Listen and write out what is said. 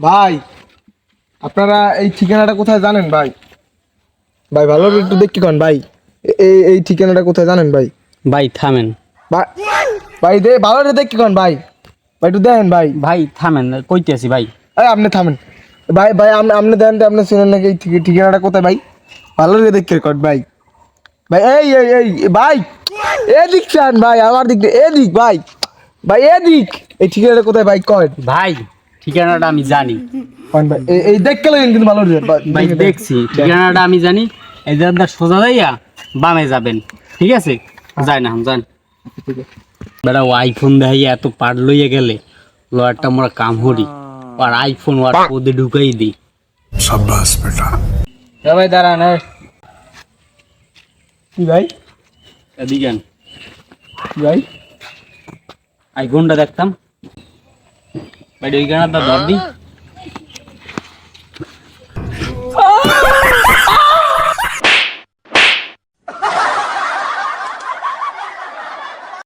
ভাই আপনারা এই ঠিকানাটা কোথায় জানেন ভাই? ভাই ভালো করে একটু দেখি কন ভাই। এই এই ঠিকানাটা কোথায় জানেন ভাই? ভাই থামেন। ভাই দে ভালো করে দেখি কন ভাই। ভাই একটু দেন ভাই। ভাই থামেন কইতেছি ভাই। এই আপনি থামেন। ভাই ভাই আপনি আপনি দেন আপনি শুনেন নাকি এই ঠিকানাটা কোথায় ভাই? ভালো করে দেখি কন ভাই। ভাই এই এই এই ভাই এদিক চান ভাই আমার দিক দিয়ে এদিক ভাই। ভাই এদিক। এই ঠিকানাটা কোথায় ভাই? কন ভাই ঠিকানাটা আমি জানি। কন ভাই এই- দেখ গেলেন কিন্তু ভালো ভাই ভাই দেখছি। ঠিকানাটা আমি জানি। এই যে আপনার সোজা যাইয়া বামে যাবেন। ঠিক আছে? যাই না যান। বেটা আইফোন দেখাইয়া এত পার লইয়া গেলে লয়ারটা আমরা কাম হরি আর আইফোন ওর ওদের ঢুকাই দিই। ভাই দাঁড়ান কি ভাই? এদিকে আন। কি ভাই আইফোনটা দেখতাম। ভাই ওইখানে গানাটা ধর দি